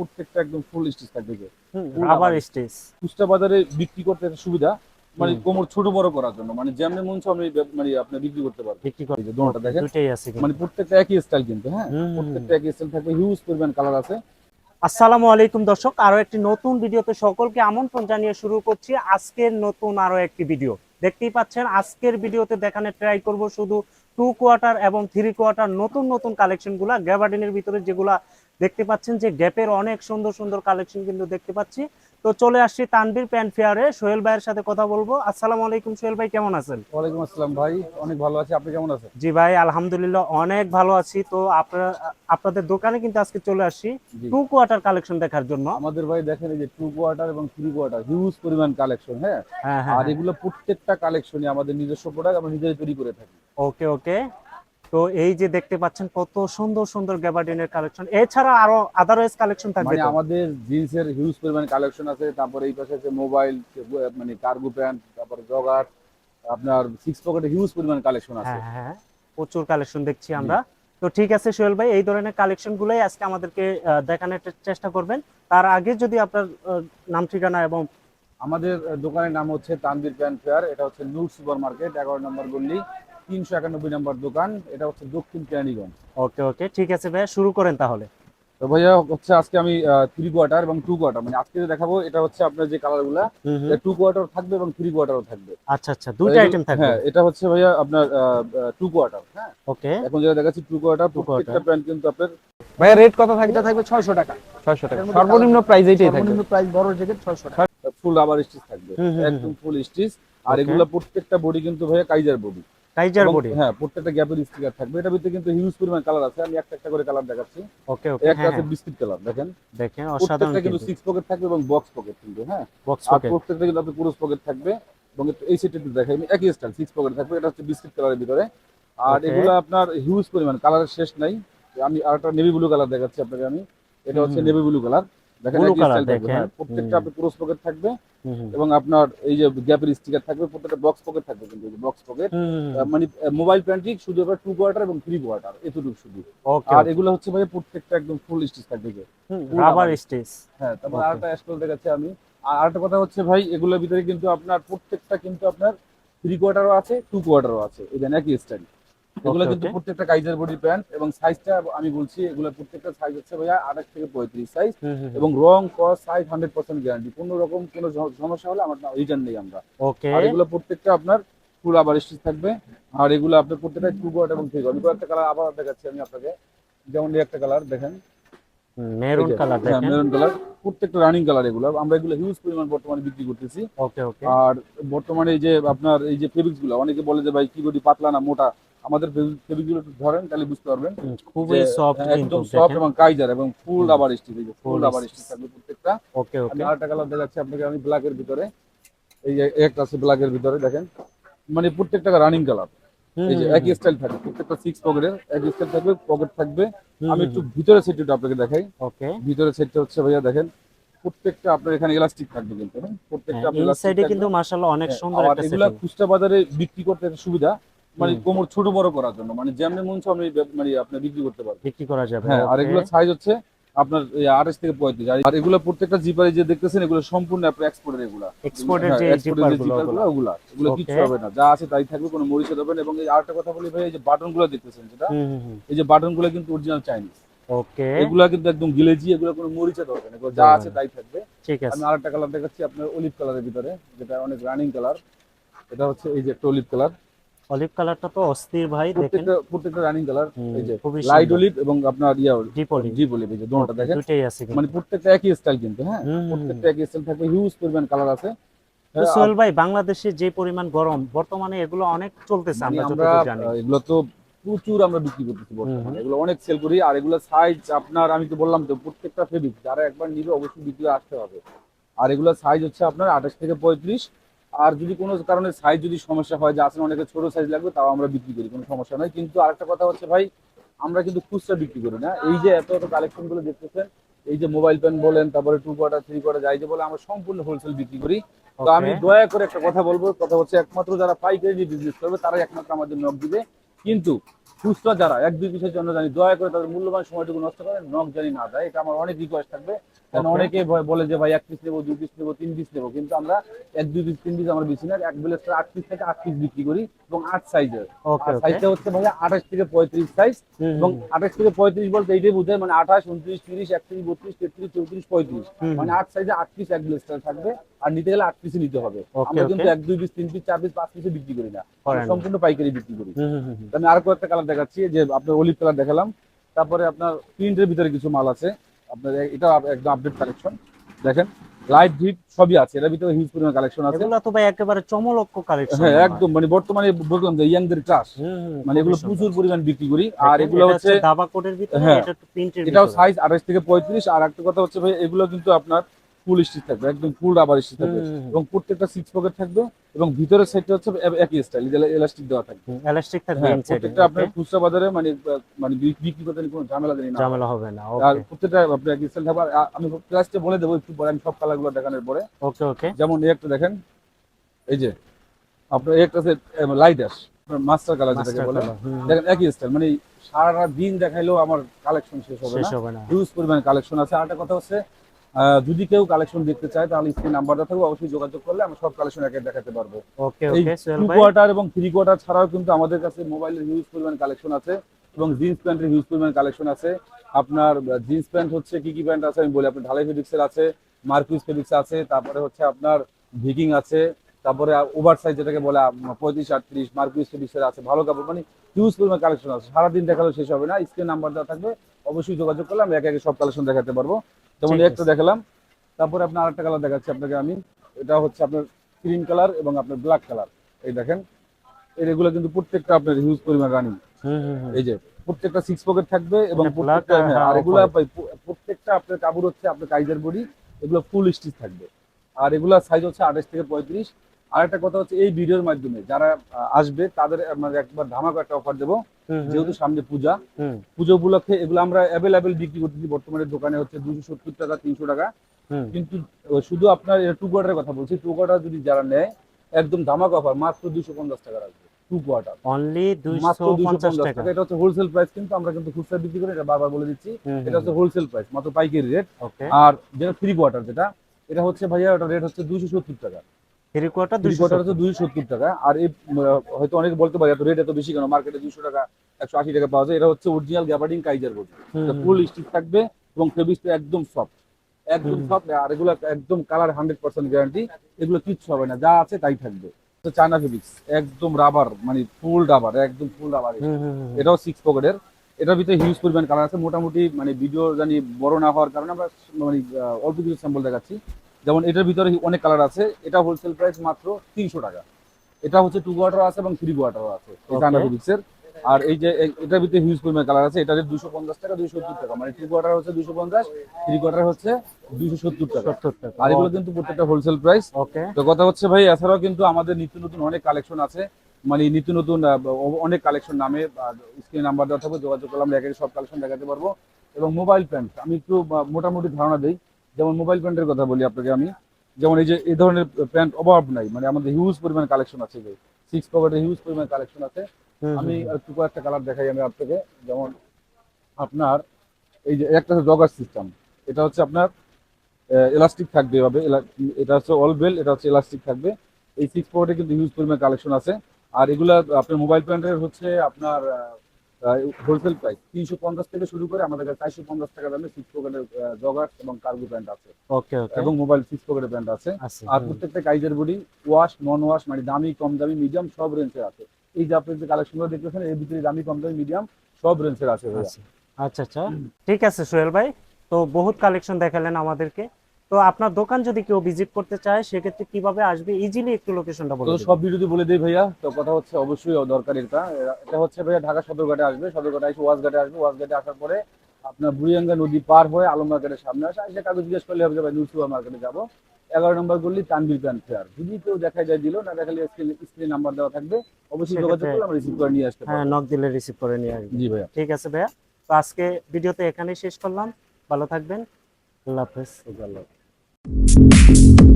প্রত্যেকটা একদম ফুল স্টিচ থাকবে যে। রাবার। স্টেজ খুচরা বাজারে বিক্রি করতে একটা সুবিধা মানে কোমর ছোট বড় করার জন্য। মানে যেমনি মন ব্যব- মানে আপনি বিক্রি করতে পারবেন। বিক্রি করে যে দোনোটা দেখেন। দুটেই আছে মানে প্রত্যেকটা একই স্টাইল কিন্তু হ্যাঁ? প্রত্যেকটা একই স্টাইল থাকবে। হিউজ পরিমাণ কালার আছে। আসসালামু আলাইকুম দর্শক আরও একটি নতুন ভিডিওতে সকলকে আমন্ত্রণ জানিয়ে শুরু করছি আজকের নতুন আরও একটি ভিডিও। দেখতেই পাচ্ছেন আজকের ভিডিওতে দেখানোর ট্রাই করব শুধু টু কোয়ার্টার এবং থ্রি কোয়ার্টার নতুন নতুন কালেকশনগুলা গ্যাবার্ডিনের ভিতরে যেগুলা দেখতে পাচ্ছেন যে গ্যাপের অনেক সুন্দর সুন্দর কালেকশন কিন্তু দেখতে পাচ্ছি। তো চলে আসছি তানবির প্যান্ট ফেয়ারে সোহেল ভাইয়ের সাথে কথা বলব। আসসালামু আলাইকুম সোহেল ভাই কেমন আছেন? ওয়ালাইকুম আসসালাম ভাই অনেক ভালো আছি। আপনি কেমন আছেন? জি ভাই আলহামদুলিল্লাহ অনেক ভালো আছি। তো আপনারা আপনাদের দোকানে কিন্তু আজকে চলে আসছি টু কোয়ার্টার কালেকশন দেখার জন্য। আমাদের ভাই দেখেন এই যে টু কোয়ার্টার এবং থ্রি কোয়ার্টার হিউজ পরিমাণ কালেকশন হ্যাঁ? হ্যাঁ হ্যাঁ আর এগুলো প্রত্যেকটা কালেকশনই আমাদের নিজস্ব প্রোডাক্ট আমরা নিজেরাই তৈরি করে থাকি। ওকে ওকে তো এই যে দেখতে পাচ্ছেন কত সুন্দর সুন্দর গ্যাবার্ডিনের কালেকশন এছাড়া আরও আদারওয়াইজ কালেকশন থাকবে মানে? আমাদের জিন্সের হিউজ পরিমাণ কালেকশন আছে তারপরে এই পাশে আছে মোবাইল মানে কার্গো প্যান্ট তারপরে জগার আপনার সিক্স পকেটে হিউজ পরিমাণ কালেকশন আছে। হ্যাঁ হ্যাঁ প্রচুর কালেকশন দেখছি আমরা। তো ঠিক আছে সোহেল ভাই এই ধরনের কালেকশন গুলোই আজকে আমাদেরকে দেখানোর চেষ্টা করবেন। তার আগে যদি আপনার নাম ঠিকানা এবং আমাদের দোকানের নাম হচ্ছে তানবীর প্যান্ট ফেয়ার এটা হচ্ছে নূর সুপার মার্কেট এগারো নম্বর গল্লি তিনশো একানব্বই নম্বর দোকান এটা হচ্ছে দক্ষিণ কেরানীগঞ্জ। ওকে ওকে ঠিক আছে ভাই শুরু করেন তাহলে। তো ভাইয়া হচ্ছে আজকে আমি থ্রি কোয়ার্টার এবং টু কোয়ার্টার মানে আজকে দেখাবো এটা হচ্ছে আপনার যে কালারগুলা টু কোয়ার্টার থাকবে এবং থ্রি কোয়ার্টারও থাকবে। আচ্ছা আচ্ছা দুইটা আইটেম থাকবে। হ্যাঁ এটা হচ্ছে ভাইয়া আপনার টু কোয়ার্টার হ্যাঁ। ওকে। এখন যেটা দেখাচ্ছি টু কোয়ার্টার প্রত্যেকটা প্যান্ট কিন্তু আপনার ভাইয়া রেট কত থাকবে? এটা থাকবে ছয়শো টাকা। ছয়শো টাকা। সর্বনিম্ন প্রাইস এইটাই থাকবে। সর্বনিম্ন প্রাইস বড় জ্যাকেট ছয়শো টাকা। ফুল রাবার স্টিচ থাকবে। একদম ফুল স্টিচ আর. এগুলা প্রত্যেকটা বডি কিন্তু ভাইয়া কাইজার বডি কাইজার বডি হ্যাঁ প্রত্যেকটা গ্যাপের স্টিকার থাকবে। এটার ভিতরে কিন্তু হিউজ পরিমাণ কালার আছে। আমি একটা একটা করে কালার দেখাচ্ছি। ওকে ওকে একটা হ্যাঁ আছে বিস্কিট কালার দেখেন। দেখেন অসাধারণ কিন্তু সিক্স পকেট থাকবে এবং বক্স পকেট কিন্তু হ্যাঁ। বক্স ওকে প্রত্যেকটা কিন্তু আপনার পুরুষ পকেট থাকবে। এবং এই সেটটা একটু দেখাই আমি একই স্টাইল সিক্স পকেট থাকবে। এটা হচ্ছে বিস্কিট কালারের ভিতরে। আর. এগুলো আপনার হিউজ পরিমাণ কালারের শেষ নাই। আমি আর একটা নেভি ব্লু কালার দেখাচ্ছি আপনাকে আমি। এটা হচ্ছে নেভি ব্লু কালার দেখেন। হ্যাঁ প্রত্যেকটা পকেট থাকবে এবং আপনার এই যে গ্যাপের স্টিকার থাকবে প্রত্যেকটা বক্স পকেট থাকবে কিন্তু বক্স পকেট। মানে মোবাইল প্যান্টই শুধু এবার টু কোয়ার্টার এবং থ্রি কোয়ার্টার এতটুকু শুধু। আর এগুলো হচ্ছে ভাই প্রত্যেকটা একদম ফুল স্টিচ থাকবে রাবার হ্যাঁ তারপর আরেকটা স্টল দেখাচ্ছি আমি। আর আরেকটা কথা হচ্ছে ভাই এগুলোর ভিতরে কিন্তু আপনার প্রত্যেকটা কিন্তু আপনার থ্রি কোয়ার্টারও আছে টু কোয়ার্টারও আছে দেন একই স্টাইল এগুলো কিন্তু প্রত্যেকটা কাইজার বডি প্যান্ট এবং সাইজটা আমি বলছি এগুলো প্রত্যেকটা সাইজ হচ্ছে ভাইয়া আঠাশ থেকে পঁয়ত্রিশ সাইজ এবং রং কস সাইজ হান্ড্রেড পার্সেন্ট গ্যারান্টি কোনো রকম কোনো সমস্যা হলে আমার রিটার্ন নেই আমরা। আর এগুলো প্রত্যেকটা আপনার ফুল আবার স্টিচ থাকবে। আর এগুলো আপনার প্রত্যেকটা টু কোয়ার্টার এবং থ্রি কোয়ার্টার একটা কালার আবার দেখাচ্ছি আমি আপনাকে। যেমন এই একটা কালার দেখেন। মেরুন কালার দেখেন। মেরুন কালার প্রত্যেকটা রানিং কালার এগুলো। আমরা এগুলো হিউজ পরিমাণ বর্তমানে বিক্রি করতেছি। ওকে ওকে আর বর্তমানে এই যে আপনার এই যে ফেব্রিক্সগুলো অনেকে বলে যে ভাই কি বডি পাতলা না মোটা? আমাদের ফেব্রিক একটু ধরেন তাহলে বুঝতে পারবেন। খুবই সফট হ্যাঁ, একদম সফট এবং কাইজার এবং ফুল আবার স্টিচ এই যে ফুল আবার স্টিচ থাকবে প্রত্যেকটা। ওকে ওকে আরেকটা কালার দেখাচ্ছি আপনাকে আমি ব্ল্যাক এর ভিতরে। এই যে একটা আছে ব্ল্যাক এর ভিতরে দেখেন। মানে প্রত্যেকটা রানিং কালার এই যে একই স্টাইল থাকবে প্রত্যেকটা সিক্স পকেটের একই স্টাইল থাকবে পকেট থাকবে। আমি একটু ভিতরে সেটটা আপনাকে দেখাই। ওকে ভিতরে সেটটা হচ্ছে ভাইয়া দেখেন প্রত্যেকটা আপনার এখানে ইলাস্টিক থাকবে কিন্তু হ্যাঁ? প্রত্যেকটা আপনার elastic ইনসাইডে থাকবে। কিন্তু মাশাআল্লাহ অনেক হ্যাঁ, সুন্দর একটা এগুলা সেটিং খুচরা বাজারে বিক্রি করতে একটা সুবিধা। মানে কোমর ছোট বড় করার জন্য। মানে যেমনি মন আপনি মানে আপনি বিক্রি করতে পারবেন। বিক্রি করা যাবে হ্যাঁ আর. এগুলো সাইজ হচ্ছে আপনার আঠাশ থেকে পঁয়ত্রিশ। আর এগুলো প্রত্যেকটা জিপারে যে দেখতেছেন এগুলো সম্পূর্ণ আপনার এক্সপোর্টের এগুলা। এক্সপোর্টের হ্যাঁ, যে জিপারগুলো ওগুলা। এগুলো. কিচ্ছু হবে না। যা আছে তাই থাকবে কোনো মরিচে দেবেন এবং এই আরেকটা কথা বলি ভাই এই যে বাটনগুলো দেখতেছেন যেটা এই যে বাটনগুলো কিন্তু অরিজিনাল চাইনিজ ওকে এগুলা কিন্তু একদম গিলেজি এগুলো কোনো মরিচে দরকার নেই এগুলো যা আছে তাই থাকবে। ঠিক আছে। আমি আরেকটা কালার দেখাচ্ছি আপনার অলিভ কালারের ভিতরে যেটা অনেক রানিং কালার এটা হচ্ছে এই যে একটা অলিভ কালার অলিভ কালারটা তো অস্থির ভাই দেখেন। প্রত্যেকটা রানিং কালার এই যে লাইট অলিভ এবং আপনার ইয়া ডিপ অলিভ জিপ অলিভ এই যে দুটোটা দেখেন। দুটেই আছে মানে প্রত্যেকটা একই স্টাইল কিন্তু হ্যাঁ। প্রত্যেকটা একই স্টাইল থাকবে হিউজ পরিমাণ কালার আছে। সোহেল ভাই বাংলাদেশে যে পরিমাণ গরম বর্তমানে এগুলো অনেক চলতেছে মানে আমরা আমরা যতটুকু জানি। এগুলো তো প্রচুর আমরা বিক্রি করতেছি বর্তমানে। এগুলো অনেক সেল করি আর এগুলো সাইজ আপনার আমি তো বললাম তো প্রত্যেকটা ফেব্রিক যারা একবার নিবে অবশ্যই বিক্রি আসতে হবে। আর এগুলো সাইজ হচ্ছে আপনার আঠাশ থেকে পঁয়ত্রিশ আর যদি কোনো কারণে সাইজ যদি সমস্যা হয় যে আসলে অনেকে ছোট সাইজ লাগবে তাও আমরা বিক্রি করি কোনো সমস্যা নয়। কিন্তু আরেকটা কথা হচ্ছে ভাই আমরা কিন্তু খুচরা বিক্রি করি না। এই যে এত এত কালেকশনগুলো দেখতেছেন এই যে মোবাইল পেন বলেন তারপরে টু কোয়ার্টার থ্রি কোয়ার্টার যাই যে বলে আমরা সম্পূর্ণ হোলসেল বিক্রি করি। তো আমি দয়া করে একটা কথা বলব কথা হচ্ছে একমাত্র যারা পাইকারি বিজনেস করবে তারাই একমাত্র আমাদের নক দিবে। কিন্তু খুচরা যারা এক দুই পিসের জন্য জানি দয়া করে তাদের মূল্যবান সময়টুকু নষ্ট করেন নখ জানি না দেয় এটা আমার অনেক রিকোয়েস্ট থাকবে। কারণ অনেকে বলে যে ভাই এক পিস নেব দুই পিস নেব তিন পিস নেব। কিন্তু আমরা এক দুই পিস তিন পিস আমরা বেশি না এক ব্লেস্টার আট পিস থেকে আট পিস বিক্রি করি এবং আট সাইজের সাইজটা হচ্ছে ভাইয়া আঠাশ থেকে পঁয়ত্রিশ সাইজ এবং আঠাশ থেকে পঁয়ত্রিশ বলতে এইটাই বোঝায় মানে আঠাশ উনত্রিশ তিরিশ একত্রিশ বত্রিশ তেত্রিশ চৌত্রিশ পঁয়ত্রিশ। মানে আট সাইজে আট পিস এক ব্লেস্টার থাকবে আর নিতে গেলে আট পিসে নিতে হবে। আমরা কিন্তু এক দুই পিস তিন পিস চার পিস পাঁচ পিসে বিক্রি করি না। সম্পূর্ণ পাইকারি বিক্রি করি। আমি আরও কয়েকটা কালার দেখাচ্ছি যে আপনার অলিভ কালার দেখালাম। তারপরে আপনার প্রিন্টের ভিতরে কিছু মাল আছে। আপনার এটা একদম আপডেট কালেকশন দেখেন লাইট ডিপ সবই আছে। এর ভিতরে হিউজ পরিমাণ কালেকশন আছে। এগুলো তো ভাই একেবারে চমলক্ষ কালেকশন হ্যাঁ একদম। মানে বর্তমানে বললাম যে ইয়াংদের ক্লাস মানে এগুলো প্রচুর পরিমাণ বিক্রি করি। আর এগুলো হচ্ছে দাবা কোটের ভিতরে হ্যাঁ। এটা একটু প্রিন্টের এটাও সাইজ আঠাশ থেকে পঁয়ত্রিশ। আর একটা কথা হচ্ছে ভাই এগুলো কিন্তু আপনার ফুল স্টিচ থাকবে একদম ফুল রাবার স্টিচ থাকবে। এবং প্রত্যেকটা সিক্স পকেট থাকবে এবং ভিতরের সাইডটা হচ্ছে একই স্টাইল এলাস্টিক দেওয়া থাকবে। এলাস্টিক থাকবে হ্যাঁ প্রত্যেকটা আপনার খুচরা বাজারে মানে মানে বিক্রি করতে কোনো ঝামেলা জানি না ঝামেলা হবে না আর প্রত্যেকটা আপনার এক স্টাইল থাকবে। আমি প্রাইসটা বলে দেবো একটু পরে আমি সব কালারগুলো দেখানোর পরে। ওকে ওকে যেমন এই একটা দেখেন এই যে আপনার একটা আছে লাইট অ্যাশ মাস্টার কালার যেটাকে বলে। দেখেন একই স্টাইল মানে সারা দিন দেখাইলেও আমার কালেকশন শেষ হবে না। হিউজ পরিমাণ কালেকশন আছে। আর একটা কথা হচ্ছে যদি কেউ কালেকশন দেখতে চায় তাহলে স্ক্রিন নাম্বারটা থাকবে অবশ্যই যোগাযোগ করলে আমরা সব কালেকশন একে দেখাতে পারব। ওকে টু কোয়ার্টার এবং থ্রি কোয়ার্টার ছাড়াও কিন্তু আমাদের কাছে মোবাইলের হিউজ পরিমাণ কালেকশন আছে এবং জিন্স প্যান্টের হিউজ পরিমাণ কালেকশন আছে। আপনার জিন্স প্যান্ট হচ্ছে কি কি প্যান্ট আছে আমি বলি আপনার ঢালাই ফেব্রিক্সের আছে মার্কুইস ফেব্রিক্স আছে তারপরে হচ্ছে আপনার ভিকিং আছে তারপরে ওভার সাইজ যেটাকে বলে পঁয়ত্রিশ আটত্রিশ মার্কুইস ফেব্রিক্সের আছে ভালো কাপড় মানে হিউজ পরিমাণ কালেকশন আছে। সারাদিন দেখালেও শেষ হবে না স্ক্রিন নাম্বার দেওয়া থাকবে অবশ্যই যোগাযোগ করলে আমি একে একে সব কালেকশন দেখাতে পারব। যেমন একটা দেখালাম। তারপরে আপনার আরেকটা কালার দেখাচ্ছি আপনাকে আমি। এটা হচ্ছে আপনার ক্রিম কালার এবং আপনার ব্ল্যাক কালার এই দেখেন এগুলো কিন্তু প্রত্যেকটা আপনার হিউজ পরিমাণ রানিং। এই যে প্রত্যেকটা সিক্স পকেট থাকবে এবং মানে প্রত্যেকটা আর হ্যাঁ, হ্যাঁ, এগুলো প্রত্যেকটা আপনার কাপড় হচ্ছে আপনার কাইজার বডি এগুলো ফুল স্টিচ থাকবে। আর এগুলো সাইজ হচ্ছে আঠাশ থেকে পঁয়ত্রিশ। আর একটা কথা হচ্ছে এই ভিডিওর মাধ্যমে যারা আসবে তাদের আমরা একবার ধামাকা একটা অফার দেবো যেহেতু সামনে পূজা পুজো উপলক্ষে এগুলো আমরা অ্যাভেলেবেল বিক্রি করতেছি। বর্তমানে দোকানে হচ্ছে দুশো সত্তর টাকা তিনশো টাকা। কিন্তু শুধু আপনার টু কোয়ার্টারের কথা বলছি। টু কোয়ার্টার যদি যারা নেয় একদম ধামাকা অফার মাত্র দুশো পঞ্চাশ টাকা রাখবে টু কোয়ার্টার অনলি মাত্র দুইশো দুশো পঞ্চাশ টাকা। এটা হচ্ছে হোলসেল প্রাইস কিন্তু আমরা কিন্তু খুচরা বিক্রি করি এটা বারবার বলে দিচ্ছি। এটা হচ্ছে হোলসেল প্রাইস মাত্র পাইকারি রেট আর যেটা থ্রি কোয়ার্টার যেটা এটা হচ্ছে ভাইয়া ওটা রেট হচ্ছে দুশো সত্তর টাকা। থ্রি কোয়ার্টার থ্রি কোয়ার্টার হচ্ছে দুইশো সত্তর টাকা। আর এই হয়তো অনেকে বলতে পারে এত রেট এত বেশি কেন? মার্কেটে দুশো টাকা একশো আশি টাকা পাওয়া যায়। এটা হচ্ছে অরিজিনাল গ্যাবার্ডিং কাইজার বোর্ড ফুল স্টিচ থাকবে এবং ফেব্রিক্সটা একদম সফট একদম সফট আর এগুলো একদম কালার হান্ড্রেড পার্সেন্ট গ্যারান্টি এগুলো কিচ্ছু হবে না। যা আছে তাই থাকবে। চায়না ফেব্রিক্স একদম রাবার মানে ফুল রাবার একদম ফুল রাবার এটাও সিক্স পকেটের এটার ভিতরে হিউজ পরিমাণ কালার আছে। মোটামুটি মানে ভিডিও জানি বড় না হওয়ার কারণে আমরা মানে অল্প কিছু স্যাম্পল দেখাচ্ছি। যেমন এটার ভিতরে অনেক কালার আছে। এটা হোলসেল প্রাইস মাত্র তিনশো টাকা। এটা হচ্ছে টু কোয়ার্টার আছে এবং থ্রি কোয়ার্টারও আছে। Okay. আর এই যে এটার ভিতরে হিউজ পরিমাণ কালার আছে। এটা দুশো পঞ্চাশ টাকা দুইশো সত্তর টাকা। মানে টু কোয়ার্টার হচ্ছে দুশো পঞ্চাশ থ্রি কোয়ার্টার হচ্ছে দুইশো সত্তর টাকা। সত্তর টাকা। আর এগুলো কিন্তু প্রত্যেকটা হোলসেল প্রাইস ওকে তো কথা হচ্ছে ভাই এছাড়াও কিন্তু আমাদের নিত্য নতুন অনেক কালেকশন আছে। মানে নিত্য নতুন অনেক কালেকশন নামে স্ক্রিন নাম্বার দেওয়া থাকবে যোগাযোগ করলাম আমরা সব কালেকশন দেখাতে পারব। এবং মোবাইল প্যান্ট আমি একটু মোটামুটি ধারণা দিই। যেমন মোবাইল প্যান্টের কথা বলি আপনাকে আমি যেমন এই যে এই ধরনের প্যান্ট অভাব নাই মানে আমাদের হিউজ পরিমাণ কালেকশন আছে যে সিক্স পকেটের হিউজ পরিমাণ কালেকশন আছে। আমি একটু কয়েকটা কালার দেখাই আমি আপনাকে যেমন আপনার এই যে একটা জগার সিস্টেম এটা হচ্ছে আপনার এলাস্টিক থাকবে এভাবে এটা হচ্ছে অল বেল এটা হচ্ছে এলাস্টিক থাকবে। এই সিক্স পকেটে কিন্তু হিউজ পরিমাণ কালেকশন আছে। আর এগুলা আপনার মোবাইল প্যান্টের হচ্ছে আপনার হোলসেল প্রাইস তিনশো পঞ্চাশ থেকে শুরু করে আমাদের কাছে চারশো পঞ্চাশ টাকা দামে সিক্স পকেটের জগার এবং কার্গো প্যান্ট আছে। ওকে এবং মোবাইল সিক্স পকেটের প্যান্ট আছে। আর প্রত্যেকটা কাইজের বডি ওয়াশ নন ওয়াশ মানে দামি কম দামি মিডিয়াম সব রেঞ্জের আছে। এই যে আপনি যে কালেকশনগুলো দেখতেছেন এর ভিতরে দামি কম দামি মিডিয়াম সব রেঞ্জের আছে আছে। আচ্ছা আচ্ছা। ঠিক আছে সোহেল ভাই তো বহুত কালেকশন দেখালেন আমাদেরকে। তো আপনার দোকান যদি কেউ ভিজিট করতে চায় সেক্ষেত্রে কীভাবে আসবে? ইজিলি একটু লোকেশনটা বলে তো সব ভিডিওতে বলে দেই ভাইয়া। তো কথা হচ্ছে অবশ্যই দরকার এটা এটা হচ্ছে ভাইয়া ঢাকা সদরঘাটে আসবে। সদরঘাটে এসে ওয়াজঘাটে আসবে। ওয়াজঘাটে আসার পরে আপনার বুড়িয়াঙ্গা নদী পার হয়ে আলম মার্কেটের সামনে আসে। এসে কাগজ জিজ্ঞেস করলে হবে ভাই নিউ সুপার মার্কেটে যাব। এগারো নম্বর গল্লি তানবির প্যান্ট ফেয়ার। যদি কেউ দেখা যায় দিল। না দেখালে স্ক্রিন নাম্বার দেওয়া থাকবে। অবশ্যই যোগাযোগ করলে আমরা রিসিভ করে নিয়ে আসতে হ্যাঁ নক দিলে রিসিভ করে নিয়ে আসবে। জি ভাইয়া। ঠিক আছে ভাইয়া। তো আজকে ভিডিওতে এখানেই শেষ করলাম। ভালো থাকবেন। আল্লাহ হাফেজ। আল্লাহ Thank you.